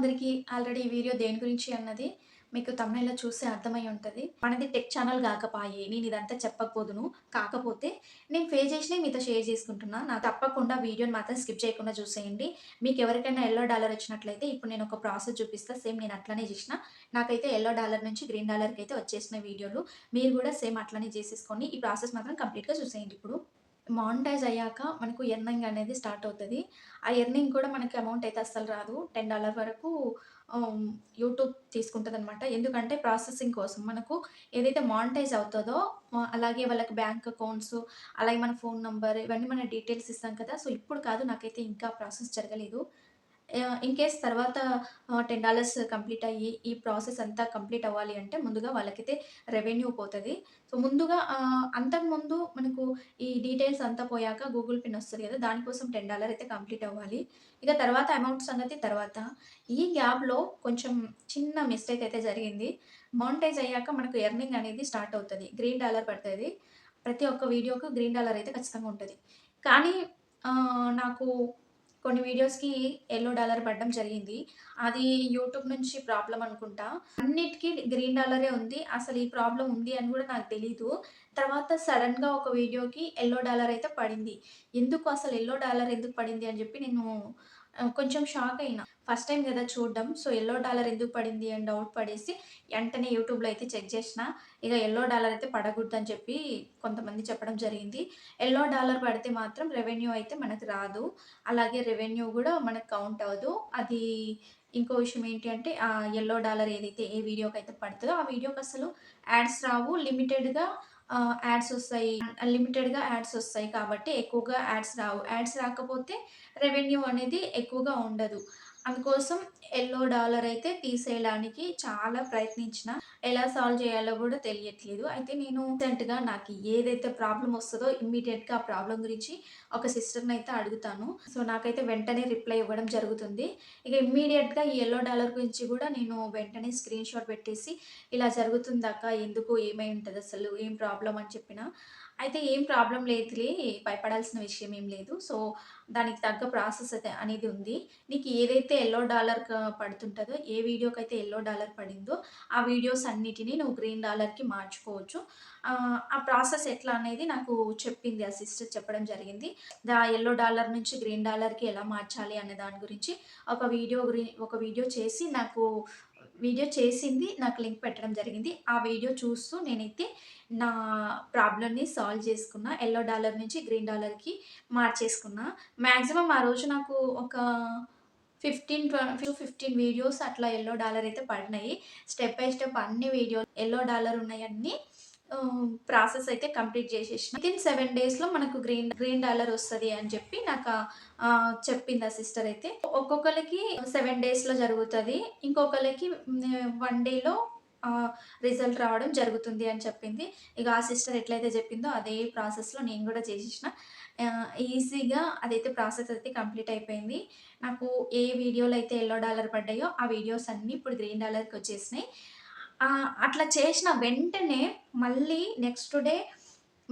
అందరికీ ఆల్రెడీ ఈ వీడియో దేని గురించి అన్నది మీకు తమిళలో చూస్తే అర్థమై ఉంటుంది. మనది టెక్ ఛానల్ కాకపాయే నేను ఇదంతా చెప్పకపోదును. కాకపోతే నేను పే చేసి మీతో షేర్ చేసుకుంటున్నా. నాకు తప్పకుండా వీడియోని మాత్రం స్కిప్ చేయకుండా చూసేయండి. మీకు ఎవరికైనా ఎల్లో డాలర్ వచ్చినట్లయితే ఇప్పుడు నేను ఒక ప్రాసెస్ చూపిస్తా. సేమ్ నేను అట్లనే చేసిన. నాకైతే ఎల్లో డాలర్ నుంచి గ్రీన్ డాలర్కి అయితే వచ్చేసిన వీడియోలు. మీరు కూడా సేమ్ అట్లనే చేసేసుకొని ఈ ప్రాసెస్ మాత్రం కంప్లీట్గా చూసేయండి ఇప్పుడు. మానిటైజ్ అయ్యాక మనకు ఎర్నింగ్ అనేది స్టార్ట్ అవుతుంది. ఆ ఎర్నింగ్ కూడా మనకి అమౌంట్ అయితే అస్సలు రాదు. టెన్ డాలర్ వరకు యూట్యూబ్ తీసుకుంటుంది అనమాట ఎందుకంటే ప్రాసెసింగ్ కోసం మనకు ఏదైతే మానిటైజ్ అవుతుందో అలాగే వాళ్ళకి బ్యాంక్ అకౌంట్స్ అలాగే మన ఫోన్ నంబర్ ఇవన్నీ మన డీటెయిల్స్ ఇస్తాం కదా. సో ఇప్పుడు కాదు నాకైతే ఇంకా ప్రాసెస్ జరగలేదు. ఇన్ కేస్ తర్వాత టెన్ డాలర్స్ కంప్లీట్ అయ్యి ఈ ప్రాసెస్ అంతా కంప్లీట్ అవ్వాలి అంటే ముందుగా వాళ్ళకైతే రెవెన్యూ పోతుంది. సో ముందుగా అంతకుముందు మనకు ఈ డీటెయిల్స్ అంతా పోయాక గూగుల్ పిన్ వస్తుంది కదా దానికోసం టెన్ డాలర్ అయితే కంప్లీట్ అవ్వాలి. ఇక తర్వాత అమౌంట్ సంగతి తర్వాత. ఈ గ్యాప్లో కొంచెం చిన్న మిస్టేక్ అయితే జరిగింది. మౌంటైజ్ అయ్యాక మనకు ఎర్నింగ్ అనేది స్టార్ట్ అవుతుంది. గ్రీన్ డాలర్ పడుతుంది. ప్రతి ఒక్క వీడియోకు గ్రీన్ డాలర్ అయితే ఖచ్చితంగా ఉంటుంది. కానీ నాకు కొన్ని వీడియోస్కి ఎల్లో డాలర్ పడడం జరిగింది. అది యూట్యూబ్ నుంచి ప్రాబ్లం అనుకుంటా. అన్నిటికీ గ్రీన్ డాలరే ఉంది. అసలు ఈ ప్రాబ్లం ఉంది అని కూడా నాకు తెలీదు. తర్వాత సడన్గా ఒక వీడియోకి ఎల్లో డాలర్ అయితే పడింది. ఎందుకు అసలు ఎల్లో డాలర్ ఎందుకు పడింది అని చెప్పి నేను కొంచెం షాక్ అయినా. ఫస్ట్ టైం కదా చూడడం సో ఎల్లో డాలర్ ఎందుకు పడింది అని డౌట్ పడేసి వెంటనే యూట్యూబ్లో అయితే చెక్ చేసిన ఇక ఎల్లో డాలర్ అయితే పడకూడదు అని చెప్పి కొంతమంది చెప్పడం జరిగింది. ఎల్లో డాలర్ పడితే మాత్రం రెవెన్యూ అయితే మనకు రాదు. అలాగే రెవెన్యూ కూడా మనకు కౌంట్ అవ్వదు. అది ఇంకో విషయం ఏంటి అంటే ఆ ఎల్లో డాలర్ ఏదైతే ఏ వీడియోకి అయితే పడుతుందో ఆ వీడియోకి అసలు యాడ్స్ రావు. లిమిటెడ్గా యాడ్స్ వస్తాయి. లిమిటెడ్గా యాడ్స్ వస్తాయి కాబట్టి ఎక్కువగా యాడ్స్ రావు. యాడ్స్ రాకపోతే రెవెన్యూ అనేది ఎక్కువగా ఉండదు. అందుకోసం ఎల్లో డాలర్ అయితే తీసేయడానికి చాలా ప్రయత్నించిన. ఎలా సాల్వ్ చేయాలో కూడా తెలియట్లేదు. అయితే నేను రీసెంట్గా నాకు ఏదైతే ప్రాబ్లం వస్తుందో ఇమ్మీడియట్గా ఆ ప్రాబ్లం గురించి ఒక సిస్టర్ని అయితే అడుగుతాను. సో నాకైతే వెంటనే రిప్లై ఇవ్వడం జరుగుతుంది. ఇక ఇమ్మీడియట్గా ఈ ఎల్లో డాలర్ గురించి కూడా నేను వెంటనే స్క్రీన్ షాట్ పెట్టేసి ఇలా జరుగుతుందాక ఎందుకు ఏమై ఉంటుంది అసలు ఏం ప్రాబ్లం అని చెప్పిన అయితే ఏం ప్రాబ్లం లేదులే భయపడాల్సిన విషయం ఏం లేదు. సో దానికి తగ్గ ప్రాసెస్ అయితే అనేది ఉంది. నీకు ఏదైతే ఎల్లో డాలర్ పడుతుంటుందో ఏ వీడియోకి అయితే ఎల్లో డాలర్ పడిందో ఆ వీడియోస్ అన్నిటినీ నువ్వు గ్రీన్ డాలర్కి మార్చుకోవచ్చు. ఆ, ప్రాసెస్ ఎట్లా అనేది నాకు చెప్పింది ఆ సిస్టర్ చెప్పడం జరిగింది. దా ఎల్లో డాలర్ నుంచి గ్రీన్ డాలర్కి ఎలా మార్చాలి అనే దాని గురించి ఒక వీడియో గ్రీన్ ఒక వీడియో చేసి నాకు వీడియో చేసింది నాకు లింక్ పెట్టడం జరిగింది. ఆ వీడియో చూస్తూ నేనైతే నా ప్రాబ్లమ్ని సాల్వ్ చేసుకున్నా. ఎల్లో డాలర్ నుంచి గ్రీన్ డాలర్కి మార్చేసుకున్నా. మ్యాక్సిమం ఆ రోజు నాకు ఒక ఫిఫ్టీన్ టు ఫిఫ్టీన్ వీడియోస్ అట్లా ఎల్లో డాలర్ అయితే పడినాయి. స్టెప్ బై స్టెప్ అన్ని వీడియో ఎల్లో డాలర్ ఉన్నాయన్నీ ప్రాసెస్ అయితే కంప్లీట్ చేసేసిన. విత్ ఇన్ సెవెన్ డేస్లో మనకు గ్రీన్ గ్రీన్ డాలర్ వస్తుంది అని చెప్పి నాకు చెప్పింది ఆ సిస్టర్ అయితే. ఒక్కొక్కరికి సెవెన్ డేస్లో జరుగుతుంది. ఇంకొకరికి వన్ డేలో రిజల్ట్ రావడం జరుగుతుంది అని చెప్పింది. ఇక ఆ సిస్టర్ ఎట్లయితే చెప్పిందో అదే ప్రాసెస్లో నేను కూడా చేసేసిన. ఈజీగా అదైతే ప్రాసెస్ అయితే కంప్లీట్ అయిపోయింది. నాకు ఏ వీడియోలు అయితే ఎల్లో డాలర్ పడ్డాయో ఆ వీడియోస్ అన్నీ ఇప్పుడు గ్రీన్ డాలర్కి వచ్చేసినాయి. అట్లా చేసిన వెంటనే మళ్ళీ నెక్స్ట్ డే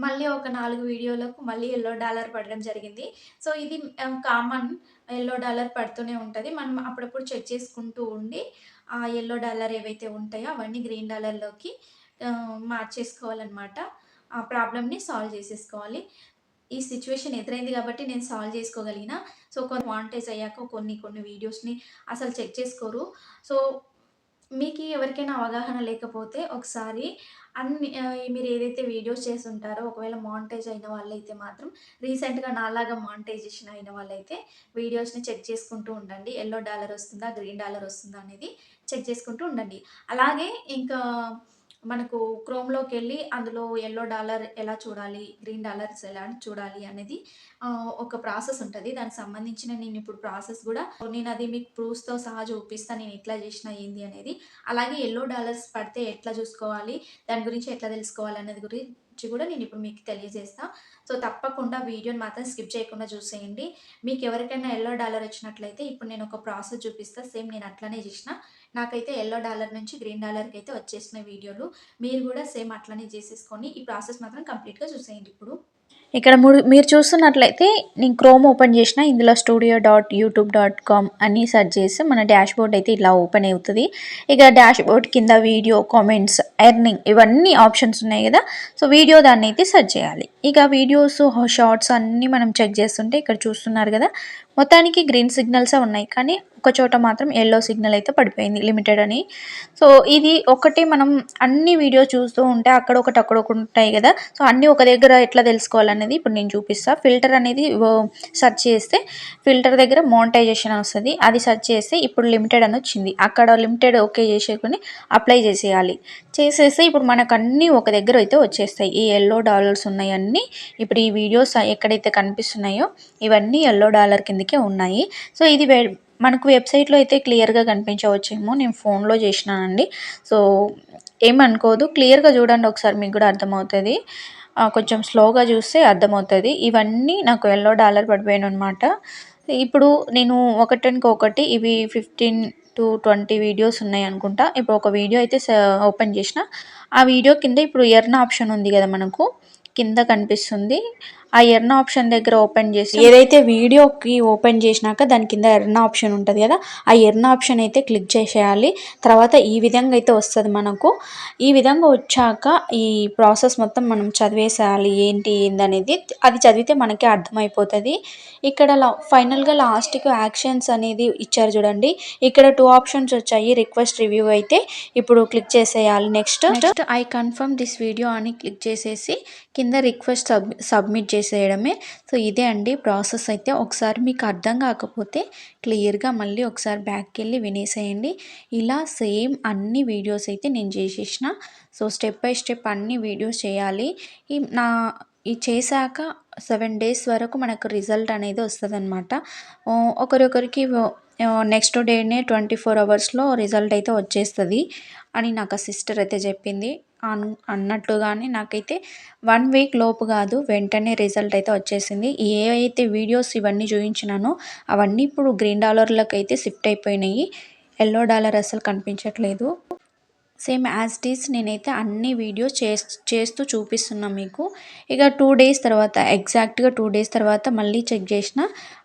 మళ్ళీ ఒక నాలుగు వీడియోలకు మళ్ళీ ఎల్లో డాలర్ పడడం జరిగింది. సో ఇది కామన్ ఎల్లో డాలర్ పడుతూనే ఉంటుంది. మనం అప్పుడప్పుడు చెక్ చేసుకుంటూ ఉండి ఆ ఎల్లో డాలర్ ఏవైతే ఉంటాయో అవన్నీ గ్రీన్ డాలర్లోకి మార్చేసుకోవాలన్నమాట. ఆ ప్రాబ్లమ్ని సాల్వ్ చేసేసుకోవాలి. ఈ సిచ్యువేషన్ ఎదురైంది కాబట్టి నేను సాల్వ్ చేసుకోగలిగిన. సో కొన్ని వాంటేజ్ అయ్యాక కొన్ని కొన్ని వీడియోస్ని అసలు చెక్ చేసుకోరు. సో మీకు ఎవరికైనా అవగాహన లేకపోతే ఒకసారి అన్ని మీరు ఏదైతే వీడియోస్ చేసి ఉంటారో ఒకవేళ మానిటైజ్ అయిన వాళ్ళైతే మాత్రం రీసెంట్గా నాలాగా మానిటైజేషన్ అయిన వాళ్ళైతే వీడియోస్ని చెక్ చేసుకుంటూ ఉండండి. ఎల్లో డాలర్ వస్తుందా గ్రీన్ డాలర్ వస్తుందా అనేది చెక్ చేసుకుంటూ ఉండండి. అలాగే ఇంకా మనకు క్రోమ్లోకి వెళ్ళి అందులో ఎల్లో డాలర్ ఎలా చూడాలి గ్రీన్ డాలర్స్ ఎలా చూడాలి అనేది ఒక ప్రాసెస్ ఉంటుంది. దానికి సంబంధించిన నేను ఇప్పుడు ప్రాసెస్ కూడా నేను అది మీకు ప్రూఫ్స్తో సహా చూపిస్తాను నేను ఎట్లా చేసిన ఏంది అనేది. అలాగే ఎల్లో డాలర్స్ పడితే ఎట్లా చూసుకోవాలి దాని గురించి ఎట్లా తెలుసుకోవాలి అనేది గురించి కూడా నేను ఇప్పుడు మీకు తెలియజేస్తా. సో తప్పకుండా వీడియోని మాత్రం స్కిప్ చేయకుండా చూసేయండి. మీకు ఎవరికైనా ఎల్లో డాలర్ వచ్చినట్లయితే ఇప్పుడు నేను ఒక ప్రాసెస్ చూపిస్తా. సేమ్ నేను అట్లనే చేసిన. నాకైతే ఎల్లో డాలర్ నుంచి గ్రీన్ డాలర్కి అయితే వచ్చేసిన వీడియోలు. మీరు కూడా సేమ్ అట్లనే చేసేసుకొని ఈ ప్రాసెస్ మాత్రం కంప్లీట్గా చూసేయండి ఇప్పుడు. ఇక్కడ మురు మీరు చూస్తున్నట్లయితే నేను క్రోమ్ ఓపెన్ చేసిన ఇందులో studio dot YouTube dot com అని సెర్చ్ చేస్తే మన డాష్ బోర్డ్ అయితే ఇలా ఓపెన్ అవుతుంది. ఇక డాష్ బోర్డ్ కింద వీడియో కామెంట్స్ ఎర్నింగ్ ఇవన్నీ ఆప్షన్స్ ఉన్నాయి కదా. సో వీడియో దాన్ని అయితే సెర్చ్ చేయాలి. ఇక వీడియోస్ షార్ట్స్ అన్నీ మనం చెక్ చేస్తుంటే ఇక్కడ చూస్తున్నారు కదా. మొత్తానికి గ్రీన్ సిగ్నల్సే ఉన్నాయి. కానీ ఒక చోట మాత్రం ఎల్లో సిగ్నల్ అయితే పడిపోయింది లిమిటెడ్ అని. సో ఇది ఒకటి మనం అన్ని వీడియో చూస్తూ ఉంటే అక్కడ ఒకటి అక్కడ ఒకటి ఉంటాయి కదా. సో అన్నీ ఒక దగ్గర ఎట్లా అనేది ఇప్పుడు నేను చూపిస్తా. ఫిల్టర్ అనేది సెర్చ్ చేస్తే ఫిల్టర్ దగ్గర మోనిటైజేషన్ వస్తుంది. అది సెర్చ్ చేస్తే ఇప్పుడు లిమిటెడ్ అని వచ్చింది. అక్కడ లిమిటెడ్ ఓకే చేసేసుకుని అప్లై చేసేయాలి. చేసేస్తే ఇప్పుడు మనకు అన్నీ ఒక దగ్గర అయితే వచ్చేస్తాయి. ఈ ఎల్లో డాలర్స్ ఉన్నాయి అన్నీ ఇప్పుడు ఈ వీడియోస్ ఎక్కడైతే కనిపిస్తున్నాయో ఇవన్నీ ఎల్లో డాలర్ కిందకే ఉన్నాయి. సో ఇది మనకు వెబ్సైట్లో అయితే క్లియర్గా కనిపించవచ్చేమో. నేను ఫోన్లో చేసినానండి. సో ఏమనుకోదు క్లియర్గా చూడండి. ఒకసారి మీకు కూడా అర్థమవుతుంది. కొంచెం స్లోగా చూస్తే అర్థమవుతుంది. ఇవన్నీ నాకు ఎల్లో డాలర్ పడిపోయాను అనమాట ఇప్పుడు నేను ఒకటికి ఇవి ఫిఫ్టీన్ టు ట్వంటీ వీడియోస్ ఉన్నాయి అనుకుంటా ఇప్పుడు ఒక వీడియో అయితే ఓపెన్ చేసిన. ఆ వీడియో కింద ఇప్పుడు ఎర్న్ ఆప్షన్ ఉంది కదా మనకు. కింద కనిపిస్తుంది. ఆ ఎర్న్ ఆప్షన్ దగ్గర ఓపెన్ చేసి ఏదైతే వీడియోకి ఓపెన్ చేసినాక దాని కింద ఎర్న్ ఆప్షన్ ఉంటుంది కదా ఆ ఎర్న్ ఆప్షన్ అయితే క్లిక్ చేసేయాలి. తర్వాత ఈ విధంగా అయితే వస్తుంది మనకు. ఈ విధంగా వచ్చాక ఈ ప్రాసెస్ మొత్తం మనం చదివేసేయాలి ఏంటి ఏందనేది అది చదివితే మనకి అర్థమైపోతుంది. ఇక్కడ లా ఫైనల్గా లాస్ట్కి యాక్షన్స్ అనేది ఇచ్చారు చూడండి. ఇక్కడ టూ ఆప్షన్స్ వచ్చాయి రిక్వెస్ట్ రివ్యూ అయితే ఇప్పుడు క్లిక్ చేసేయాలి. Next next I confirm this video అని క్లిక్ చేసేసి కింద రిక్వెస్ట్ సబ్ సబ్మిట్ చేసేయడమే. సో ఇదే అండి ప్రాసెస్ అయితే. ఒకసారి మీకు అర్థం కాకపోతే క్లియర్గా మళ్ళీ ఒకసారి బ్యాక్కి వెళ్ళి వినేసేయండి. ఇలా సేమ్ అన్ని వీడియోస్ అయితే నేను చేసేసిన. సో స్టెప్ బై స్టెప్ అన్ని వీడియోస్ చేయాలి. ఈ నా ఈ చేశాక సెవెన్ డేస్ వరకు మనకు రిజల్ట్ అనేది వస్తుందన్నమాట. ఆ, ఒకరొకరికి నెక్స్ట్ డేనే ట్వంటీ ఫోర్ అవర్స్లో రిజల్ట్ అయితే వచ్చేస్తుంది అని నాకు సిస్టర్ అయితే చెప్పింది. అన్ అన్నట్టుగానే నాకైతే వన్ వీక్ లోపు కాదు వెంటనే రిజల్ట్ అయితే వచ్చేసింది. ఏవైతే వీడియోస్ ఇవన్నీ చూపించినానో అవన్నీ ఇప్పుడు గ్రీన్ డాలర్లకు అయితే షిఫ్ట్ అయిపోయినాయి. ఎల్లో డాలర్ అసలు కనిపించట్లేదు. సేమ్ యాజ్ ఇట్ ఈస్ నేనైతే అన్ని వీడియోస్ చేస్తూ చూపిస్తున్నా మీకు. ఇక టూ డేస్ తర్వాత ఎగ్జాక్ట్గా టూ డేస్ తర్వాత మళ్ళీ చెక్ చేసిన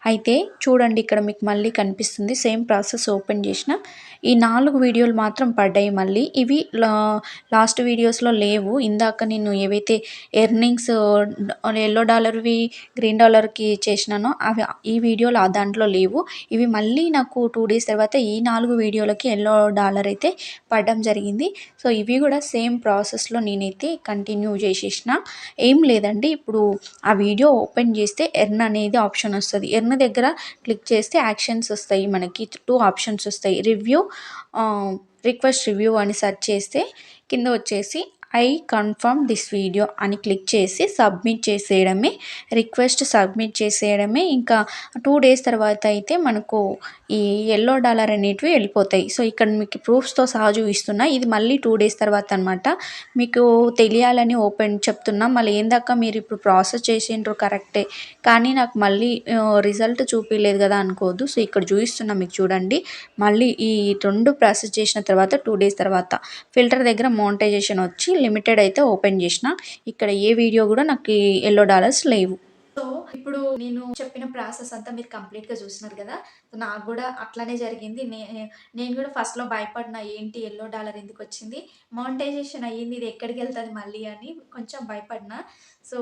అయితే చూడండి ఇక్కడ మీకు మళ్ళీ కనిపిస్తుంది సేమ్ ప్రాసెస్ ఓపెన్ చేసిన. ఈ నాలుగు వీడియోలు మాత్రం పడ్డాయి మళ్ళీ. ఇవి లా- లాస్ట్ వీడియోస్లో లేవు. ఇందాక నేను ఏవైతే ఎర్నింగ్స్ ఎల్లో డాలర్వి గ్రీన్ డాలర్కి చేసినానో అవి ఈ వీడియోలు ఆ దాంట్లో లేవు. ఇవి మళ్ళీ నాకు టూ డేస్ తర్వాత ఈ నాలుగు వీడియోలకి ఎల్లో డాలర్ అయితే పడడం జరిగింది. సో ఇవి కూడా సేమ్ ప్రాసెస్లో నేనైతే కంటిన్యూ చేసేసిన. ఏం లేదండి ఇప్పుడు ఆ వీడియో ఓపెన్ చేస్తే ఎర్న్ అనేది ఆప్షన్ వస్తుంది. ఎర్న్ దగ్గర క్లిక్ చేస్తే యాక్షన్స్ వస్తాయి మనకి. టూ ఆప్షన్స్ వస్తాయి. రివ్యూ రిక్వెస్ట్ రివ్యూ అని సెర్చ్ చేస్తే కింద వచ్చేసి ఐ కన్ఫర్మ్ దిస్ వీడియో అని క్లిక్ చేసి సబ్మిట్ చేసేయడమే. రిక్వెస్ట్ సబ్మిట్ చేసేయడమే. ఇంకా టూ డేస్ తర్వాత అయితే మనకు ఈ ఎల్లో డాలర్ అనేటివి వెళ్ళిపోతాయి. సో ఇక్కడ మీకు ప్రూఫ్స్తో సహా చూపిస్తున్నా. ఇది మళ్ళీ టూ డేస్ తర్వాత అనమాట మీకు తెలియాలని ఓపెన్ చెప్తున్నా. మళ్ళీ ఏందాక మీరు ఇప్పుడు ప్రాసెస్ చేసిండ్రు కరెక్టే కానీ నాకు మళ్ళీ రిజల్ట్ చూపించలేదు కదా అనుకోవద్దు. సో ఇక్కడ చూపిస్తున్నా మీకు చూడండి. మళ్ళీ ఈ రెండు ప్రాసెస్ చేసిన తర్వాత టూ డేస్ తర్వాత ఫిల్టర్ దగ్గర మోనిటైజేషన్ వచ్చి లిమిటెడ్ అయితే ఓపెన్ చేసిన. ఇక్కడ ఏ వీడియో కూడా నాకు ఎల్లో డాలర్స్ లేవు. సో ఇప్పుడు నేను చెప్పిన ప్రాసెస్ అంతా మీరు కంప్లీట్గా చూసినారు కదా సో నాకు కూడా అట్లానే జరిగింది. నే నేను కూడా ఫస్ట్లో భయపడిన ఏంటి ఎల్లో డాలర్ ఎందుకు వచ్చింది మానిటైజేషన్ అయ్యింది ఇది ఎక్కడికి వెళ్తుంది మళ్ళీ అని కొంచెం భయపడిన. సో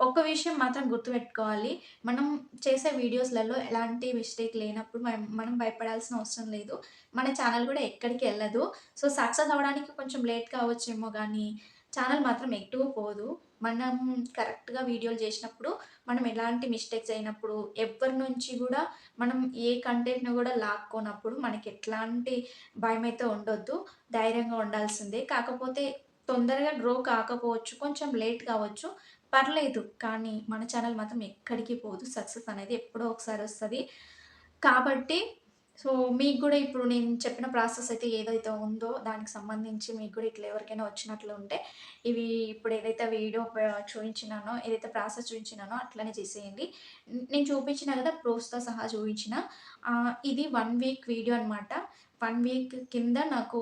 ఒక్క విషయం మాత్రం గుర్తుపెట్టుకోవాలి మనం చేసే వీడియోస్లలో ఎలాంటి మిస్టేక్ లేనప్పుడు మనం మనం భయపడాల్సిన అవసరం లేదు. మన ఛానల్ కూడా ఎక్కడికి వెళ్ళదు. సో సక్సెస్ అవ్వడానికి కొంచెం లేట్ కావచ్చేమో కానీ ఛానల్ మాత్రం ఎక్కువ పోదు. మనం కరెక్ట్గా వీడియోలు చేసినప్పుడు మనం ఎలాంటి మిస్టేక్స్ అయినప్పుడు ఎవరి నుంచి కూడా మనం ఏ కంటెంట్ని కూడా లాక్కోనప్పుడు మనకి ఎట్లాంటి భయం అయితే ఉండొద్దు ధైర్యంగా ఉండాల్సిందే. కాకపోతే తొందరగా గ్రో కాకపోవచ్చు కొంచెం లేట్ కావచ్చు పర్లేదు. కానీ మన ఛానల్ మాత్రం ఎక్కడికి పోదు. సక్సెస్ అనేది ఎప్పుడో ఒకసారి వస్తుంది. కాబట్టి సో మీకు కూడా ఇప్పుడు నేను చెప్పిన ప్రాసెస్ అయితే ఏదైతే ఉందో దానికి సంబంధించి మీకు కూడా ఇట్లా ఎవరికైనా వచ్చినట్లు ఉంటే ఇవి ఇప్పుడు ఏదైతే వీడియో చూపించినానో ఏదైతే ప్రాసెస్ చూపించినానో అట్లనే చేసేయండి. నేను చూపించిన కదా ప్రూఫ్స్తో సహా చూపించిన. ఇది వన్ వీక్ వీడియో అనమాట వన్ వీక్ కింద నాకు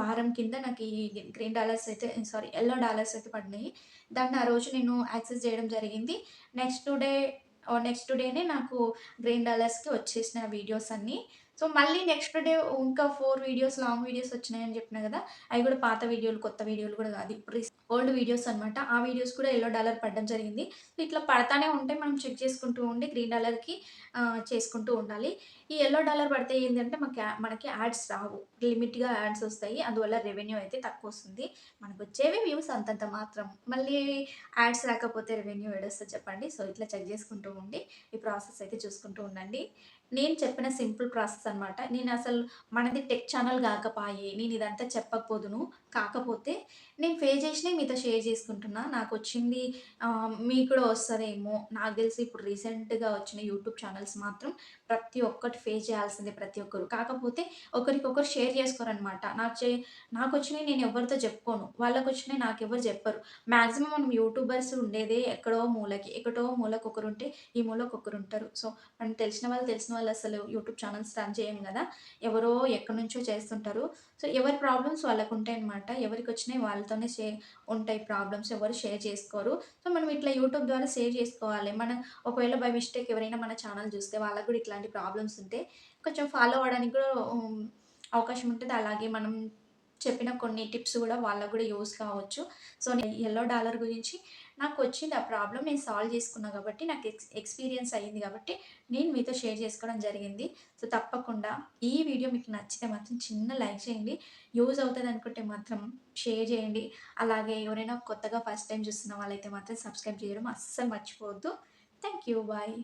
వారం కింద నాకు ఈ గ్రీన్ డాలర్స్ అయితే సారీ ఎల్లో డాలర్స్ అయితే పడినాయి. దాన్ని ఆ రోజు నేను యాక్సెస్ చేయడం జరిగింది. నెక్స్ట్ డే నెక్స్ట్ డేనే నాకు గ్రీన్ డాలర్స్కి వచ్చేసిన వీడియోస్ అన్నీ. సో మళ్ళీ నెక్స్ట్ డే ఇంకా ఫోర్ వీడియోస్ లాంగ్ వీడియోస్ వచ్చినాయని చెప్పిన కదా అవి కూడా పాత వీడియోలు కొత్త వీడియోలు కూడా కాదు. ఇప్పుడు ఓల్డ్ వీడియోస్ అనమాట ఆ వీడియోస్ కూడా ఎల్లో డాలర్ పడడం జరిగింది. సో ఇట్లా పడతానే ఉంటే మనం చెక్ చేసుకుంటూ ఉండి గ్రీన్ డాలర్కి చేసుకుంటూ ఉండాలి. ఈ ఎల్లో డాలర్ పడితే ఏంటంటే మనకి మనకి యాడ్స్ రావు. లిమిట్గా యాడ్స్ వస్తాయి. అందువల్ల రెవెన్యూ అయితే తక్కువ వస్తుంది. మనకు వచ్చేవి వ్యూస్ అంతంత మాత్రం. మళ్ళీ యాడ్స్ రాకపోతే రెవెన్యూ ఏడొస్తుంది చెప్పండి. సో ఇట్లా చెక్ చేసుకుంటూ ఉండి ఈ ప్రాసెస్ అయితే చూసుకుంటూ ఉండండి. నేను చెప్పిన సింపుల్ ప్రాసెస్ అనమాట నేను అసలు మనది టెక్ ఛానల్ కాకపాయే నేను ఇదంతా చెప్పకపోదును. కాకపోతే నేను ఫేస్ చేసిన మీతో షేర్ చేసుకుంటున్నా. నాకు వచ్చింది మీ మీకు కూడా వస్తుందేమో. నాకు తెలిసి ఇప్పుడు రీసెంట్గా వచ్చిన యూట్యూబ్ ఛానల్స్ మాత్రం ప్రతి ఒక్కటి ఫేస్ చేయాల్సిందే ప్రతి ఒక్కరు. కాకపోతే ఒకరికొకరు షేర్ చేసుకోరనమాట నాకు చే నాకు వచ్చినాయి నేను ఎవరితో చెప్పుకోను. వాళ్ళకు వచ్చినాయి నాకు ఎవరు చెప్పరు. మ్యాక్సిమం మనం యూట్యూబర్స్ ఉండేదే ఎక్కడో మూలకి ఎక్కడో మూలకు ఒకరు ఉంటే ఈ మూలకు ఒకరు ఉంటారు సో మనం తెలిసిన వాళ్ళు తెలిసిన వాళ్ళు అసలు యూట్యూబ్ ఛానల్స్ రన్ చేయం కదా. ఎవరో ఎక్కడి నుంచో చేస్తుంటారు. సో ఎవరి ప్రాబ్లమ్స్ వాళ్ళకు ఉంటాయి అనమాట ఎవరికి వచ్చినాయి వాళ్ళతోనే షే ఉంటాయి ప్రాబ్లమ్స్ ఎవరు షేర్ చేసుకోరు. సో మనం ఇట్లా యూట్యూబ్ ద్వారా షేర్ చేసుకోవాలి. మనం ఒకవేళ బై మిస్టేక్ ఎవరైనా మన ఛానల్ చూస్తే వాళ్ళకు కూడా ఇట్లాంటి ప్రాబ్లమ్స్ ఉంటే కొంచెం ఫాలో అవ్వడానికి కూడా అవకాశం ఉంటుంది. అలాగే మనం చెప్పిన కొన్ని టిప్స్ కూడా వాళ్ళకు కూడా యూస్ కావచ్చు. సో ఎల్లో డాలర్ గురించి నాకు వచ్చింది ఆ ప్రాబ్లం. నేను సాల్వ్ చేసుకున్నా కాబట్టి నాకు ఎక్స్ ఎక్స్పీరియన్స్ అయ్యింది కాబట్టి నేను మీతో షేర్ చేసుకోవడం జరిగింది. సో తప్పకుండా ఈ వీడియో మీకు నచ్చితే మాత్రం చిన్న లైక్ చేయండి. యూజ్ అవుతుంది అనుకుంటే మాత్రం షేర్ చేయండి. అలాగే ఎవరైనా కొత్తగా ఫస్ట్ టైం చూస్తున్న వాళ్ళైతే మాత్రం సబ్స్క్రైబ్ చేయడం అస్సలు మర్చిపోవద్దు. Thank you bye